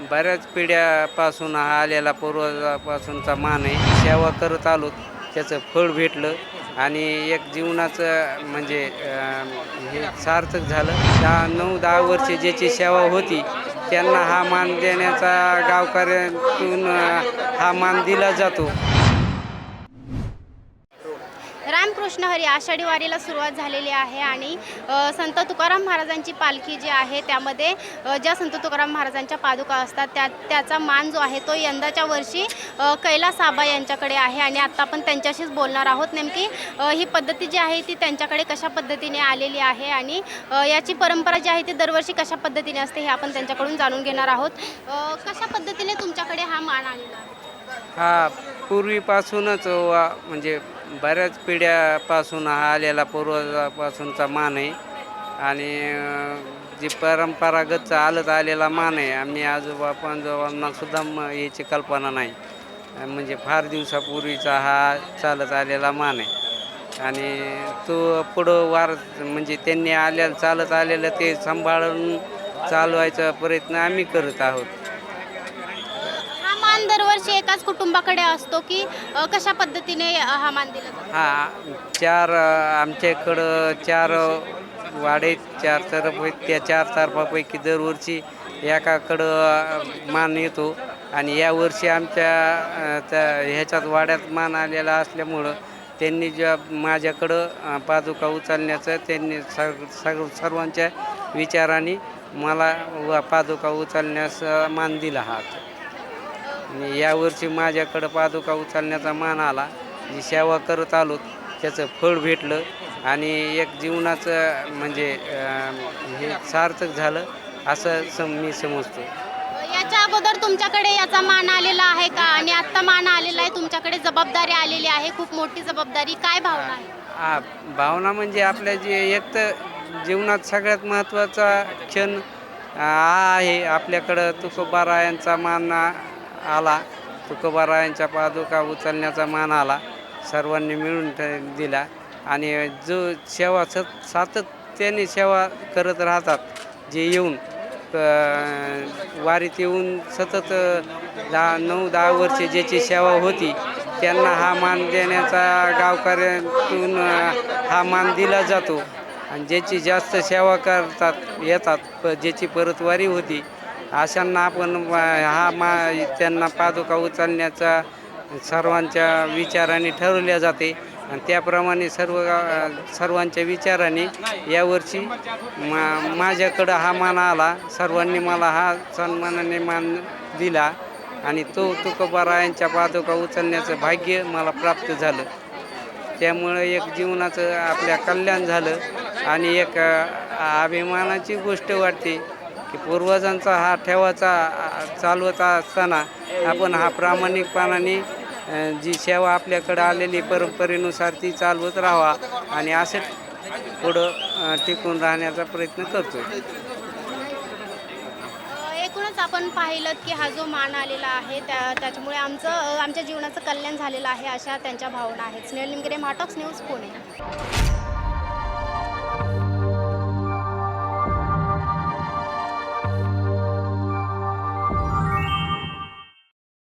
बऱ्याच पिढ्यापासून हा आलेला पूर्वजापासूनचा मान आहे. सेवा करत आलो त्याचं फळ भेटलं आणि एक जीवनाचं म्हणजे हे सार्थक झालं. दहा नऊ दहा वर्षे ज्याची सेवा होती त्यांना हा मान देण्याचा गावकऱ्यातून हा मान दिला जातो. रामकृष्ण हरी आषाढी वारीला सुरुवात झालेली आहे आणि संत तुकाराम महाराजांची पालखी जी आहे त्यामध्ये ज्या संत तुकाराम महाराजांच्या पादुका असतात त्या त्याचा मान जो आहे तो यंदाच्या वर्षी कैलास आबा यांच्याकडे आहे आणि आत्ता आपण त्यांच्याशीच बोलणार आहोत. नेमकी ही पद्धती जी आहे ती त्यांच्याकडे कशा पद्धतीने आलेली आहे आणि याची परंपरा जी आहे ती दरवर्षी कशा पद्धतीने असते हे आपण त्यांच्याकडून जाणून घेणार आहोत. कशा पद्धतीने तुमच्याकडे हा मान आलेला आहे हा पूर्वीपासूनच वा म्हणजे बऱ्याच पिढ्यापासून हा आलेला पूर्वजापासूनचा मान आहे. आणि जी परंपरागत चालत आलेला मान आहे आम्ही आजोबा पंजोबांना सुद्धा म याची कल्पना नाही. म्हणजे फार दिवसापूर्वीचा हा चालत आलेला मान आहे. आणि तो पुढं वार म्हणजे त्यांनी आल्या चालत आलेलं ते सांभाळून चालवायचा प्रयत्न आम्ही करत आहोत. सण दरवर्षी एकाच कुटुंबाकडे असतो की अ, कशा पद्धतीने हा मान दिला जातो? हा चार अ, आमच्याकडं चार अ, वाडे चार तरफ आहेत त्या चार तर्फापैकी दरवर्षी एकाकडं अ, मान येतो. आणि यावर्षी आमच्या अ, त्या ह्याच्यात वाड्यात मान आलेला असल्यामुळं त्यांनी ज्या माझ्याकडं अ, पादुका उचलण्याचं त्यांनी सग सग सर्वांच्या विचाराने मला व पादुका उचलण्यास अ, मान दिला हा. आणि यावर्षी माझ्याकडं पादुका उचलण्याचा मान आला. जी सेवा करत आलो त्याचं फळ भेटलं आणि एक जीवनाचं म्हणजे हे सार्थक झालं असं सम मी समजतो. याच्या अगोदर तुमच्याकडे याचा मान आलेला आहे का? आणि आत्ता मान आलेला आहे तुमच्याकडे जबाबदारी आलेली आहे खूप मोठी जबाबदारी. काय भावना आहे? हा भावना म्हणजे आपल्या जे एक तर जीवनात सगळ्यात महत्त्वाचा क्षण हा आहे आपल्याकडं तुकोबारायांचा मान आला. तुकोबारायांच्या पादुका उचलण्याचा मान आला. सर्वांनी मिळून दिला. आणि जो सेवा सत सातत्याने सेवा करत राहतात जे येऊन वारीत येऊन सतत दहा नऊ दहा वर्षे ज्याची सेवा होती त्यांना हा मान देण्याचा गावकऱ्यातून हा मान दिला जातो. आणि ज्याची जास्त सेवा करतात येतात प ज्याची परतवारी होती अशांना आपण हा मा त्यांना पादुका उचलण्याचा सर्वांच्या विचाराने ठरवल्या जाते. आणि त्याप्रमाणे सर्व सर्वांच्या विचाराने यावर्षी मा माझ्याकडं हा मान आला. सर्वांनी मला हा सन्मानाने मान दिला. आणि तो तुकोबारायांच्या पादुका उचलण्याचं भाग्य मला प्राप्त झालं. त्यामुळं एक जीवनाचं आपल्या कल्याण झालं. आणि एक अभिमानाची गोष्ट वाटते. की पूर्वजांचा हा ठेवाचा अ, चालवत असताना आपण हा प्रामाणिकपणाने जी सेवा आपल्याकडं आलेली परंपरेनुसार ती चालवत राहावा आणि असं पुढं टिकून राहण्याचा प्रयत्न करतो एकूणच आपण पाहिलं की हा जो मान आलेला आहे त्या त्याच्यामुळे आमचं आमच्या जीवनाचं कल्याण झालेलं आहे अशा त्यांच्या भावना आहेत. स्नेहल निमगिरे माटॉक्स न्यूज पुणे.